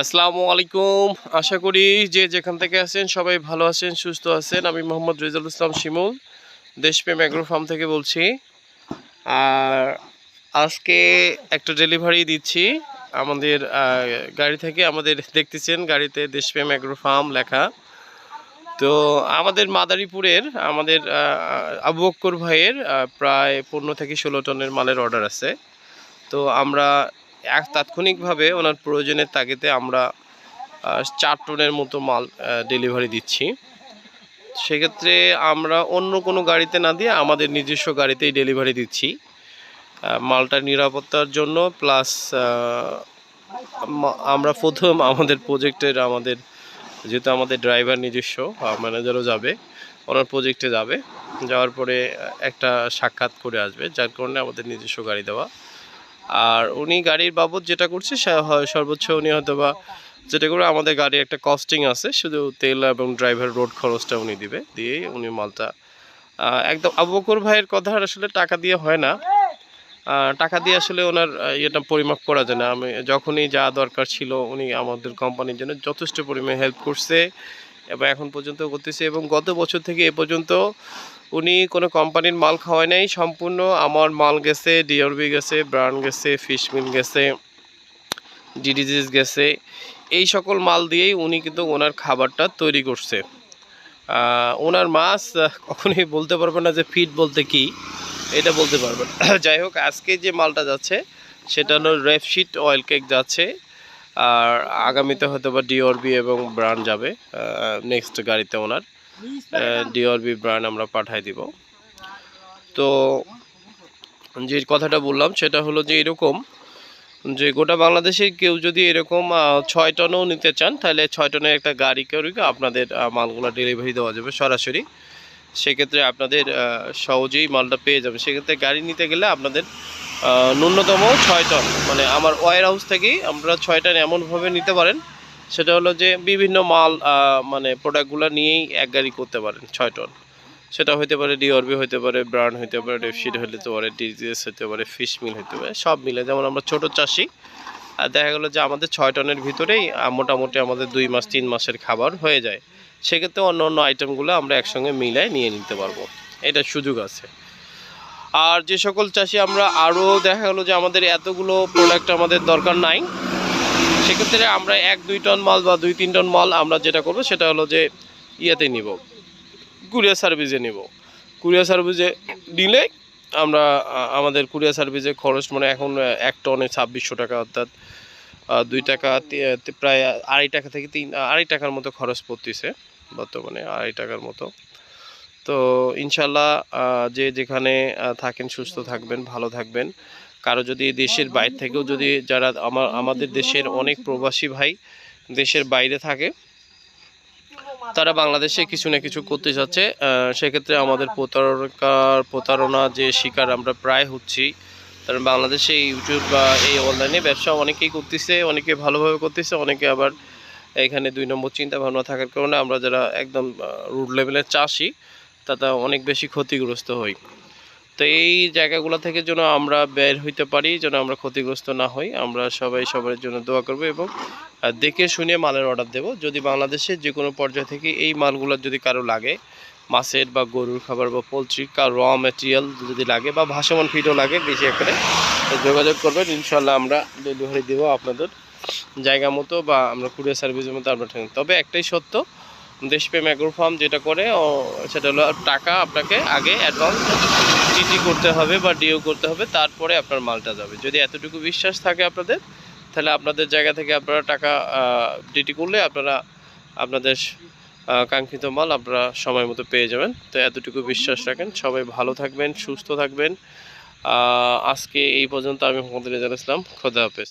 আসসালামু আলাইকুম। আশা করি যে যেখান থেকে আছেন সবাই ভালো আছেন, সুস্থ আছেন। আমি মোহাম্মদ রেজাল ইসলাম শিমুল, দেশপ্রেম অ্যাগ্রো ফার্ম থেকে বলছি। আর আজকে একটা ডেলিভারি দিচ্ছি। আমাদের গাড়ি থেকে আমাদের দেখতেছেন গাড়িতে দেশপ্রেম অ্যাগ্রো ফার্ম লেখা। তো আমাদের মাদারীপুরের, আমাদের আবু বক্কর ভাইয়ের প্রায় পনেরো থেকে ষোলো টনের মালের অর্ডার আছে। তো আমরা এক তাৎক্ষণিকভাবে ওনার প্রয়োজনের তাগিদে আমরা চার টনের মতো মাল ডেলিভারি দিচ্ছি। সেক্ষেত্রে আমরা অন্য কোনো গাড়িতে না দিয়ে আমাদের নিজস্ব গাড়িতেই ডেলিভারি দিচ্ছি। মালটার নিরাপত্তার জন্য প্লাস আমরা প্রথম আমাদের প্রজেক্টের আমাদের, যেহেতু আমাদের ড্রাইভার নিজস্ব ম্যানেজারও যাবে, ওনার প্রজেক্টে যাবে। যাওয়ার পরে একটা সাক্ষাৎ করে আসবে, যার কারণে আমাদের নিজস্ব গাড়ি দেওয়া আর উনি গাড়ির বাবদ যেটা করছে সর্বোচ্চ উনি হয়তো বা যেটা করে আমাদের গাড়ির একটা কস্টিং আছে, শুধু তেল এবং ড্রাইভার রোড খরচটা উনি দিবে, দিয়ে উনি মালটা একদম আবুবকর ভাইয়ের কথা আসলে টাকা দিয়ে হয় না। টাকা দিয়ে আসলে ওনার ইয়েটা পরিমাপ করা যায় না। আমি যখনই যা দরকার ছিল উনি আমাদের কোম্পানির জন্য যথেষ্ট পরিমাণে হেল্প করছে, এবং এখন পর্যন্ত করতেছে, এবং গত বছর থেকে এ পর্যন্ত উনি কোনো কোম্পানির মাল খাওয়ায় নাই, সম্পূর্ণ আমার মাল গেছে ডিআরবি গেছে ব্রান্ড গেছে ফিশ মিল গেছে ডিডিজিস গেছে। এই সকল মাল দিয়েই উনি কিন্তু ওনার খাবারটা তৈরি করছে। ওনার মাছ কখনোই বলতে পারবে না যে ফিট বলতে কি, এটা বলতে পারবেন যাই হোক, আজকে যে মালটা যাচ্ছে, সেটা হলো রেপশিট অয়েল কেক যাচ্ছে, আর আগামীতে হয়তো বা ডিওরবি এবং ব্রান্ড যাবে নেক্সট গাড়িতে ওনার। ডিওরবি ব্র্যান্ড আমরা পাঠাই দিব। তো যে কথাটা বললাম, সেটা হলো যে এরকম, যে গোটা বাংলাদেশে কেউ যদি এরকম ছয় টনও নিতে চান, তাহলে ছয় টনের একটা গাড়ি করে আপনাদের মালগুলো ডেলিভারি দেওয়া যাবে সরাসরি। সেক্ষেত্রে আপনাদের সহজেই মালটা পেয়ে যাবে সেক্ষেত্রে গাড়ি নিতে গেলে আপনাদের ন্যূনতম ছয় টন মানে আমার ওয়ার হাউস থেকেই আমরা ছয় টন এমনভাবে নিতে পারেন সেটা হলো যে বিভিন্ন মাল মানে প্রোডাক্টগুলো নিয়েই এক গাড়ি করতে পারেন, ছয় টন সেটা হতে পারে ডিওরবি হতে পারে ব্রান্ড হতে পারে ডেপশিট হতে পারে ডিজিএস হতে পারে ফিশ মিল হতে পারে, সব মিলে। যেমন আমরা ছোট চাষি, আর দেখা গেলো যে আমাদের ছয় টনের ভিতরেই মোটামুটি আমাদের দুই মাস, তিন মাসের খাবার হয়ে যায়। সেক্ষেত্রে অন্য অন্য আইটেমগুলো আমরা একসঙ্গে মিলায় নিয়ে নিতে পারব। এটা সুযোগ আছে। আর যে সকল চাষি আমরা, আরও দেখা গেলো যে আমাদের এতগুলো প্রোডাক্ট আমাদের দরকার নাই। সেক্ষেত্রে আমরা এক, দুই টন মাল বা দুই, তিন টন মাল আমরা যেটা করব সেটা হলো যে ইয়েতে নিব, কুরিয়ার সার্ভিসে নিব। কুরিয়ার সার্ভিসে নিলে আমরা আমাদের কুরিয়ার সার্ভিসে খরচ মানে এখন এক টনে ছাব্বিশশো টাকা অর্থাৎ দুই টাকা প্রায় আড়াই টাকা থেকে তিন আড়াই টাকার মতো খরচ পড়তেছে বর্তমানে, আড়াই টাকার মতো। তো ইনশাল্লাহ যে যেখানে থাকেন সুস্থ থাকবেন, ভালো থাকবেন। কারও যদি দেশের বাইরে থেকেও যদি যারা আমার, আমাদের দেশের অনেক প্রবাসী ভাই দেশের বাইরে থাকে, তারা বাংলাদেশে কিছু না কিছু করতে যাচ্ছে। সেক্ষেত্রে আমাদের প্রতারকার প্রতারণা যে শিকার আমরা প্রায় হচ্ছি, কারণ বাংলাদেশে ইউটিউব বা এই অনলাইনে ব্যবসা অনেকেই করতেছে, অনেকে ভালোভাবে করতেছে, অনেকে আবার এখানে দুই নম্বর চিন্তা ভাবনা থাকার কারণে আমরা যারা একদম রুট লেভেলের চাষি, তাতে অনেক বেশি ক্ষতিগ্রস্ত হই। তো এই জায়গাগুলো থেকে যেন আমরা বের হইতে পারি, যেন আমরা ক্ষতিগ্রস্ত না হই, আমরা সবাই সবার জন্য দোয়া করব এবং দেখে শুনে মালের অর্ডার দেব। যদি বাংলাদেশের যে কোনো পর্যায় থেকে এই মালগুলো যদি কারও লাগে, মাছের বা গরুর খাবার বা পোলট্রি কার র ম্যাটেরিয়াল যদি লাগে বা ভাসমান ফিটও লাগে, বেশি আকারে যোগাযোগ করবেন। ইনশাল্লাহ আমরা ডেলিভারি দেবো আপনাদের জায়গা মতো বা আমরা কুরিয়ার সার্ভিসের মতো ঠেক- তবে একটাই সত্য দেশপ্রেম অ্যাগ্রো ফার্ম যেটা করে ও, সেটা হলো টাকা আপনাকে আগে অ্যাডভান্স টিটি করতে হবে বা ডিও করতে হবে তারপরে আপনার মালটা যাবে। যদি এতটুকু বিশ্বাস থাকে আপনাদের তাহলে আপনাদের জায়গা থেকে আপনারা টাকা ডিটি করলে আপনারা আপনাদের কাঙ্ক্ষিত মাল আপনারা সময় মতো পেয়ে যাবেন। তো এতটুকু বিশ্বাস রাখেন। সবাই ভালো থাকবেন সুস্থ থাকবেন। আজকে এই পর্যন্ত আমি মোহাম্মদ রেজাল ইসলাম খোদা হাফেজ।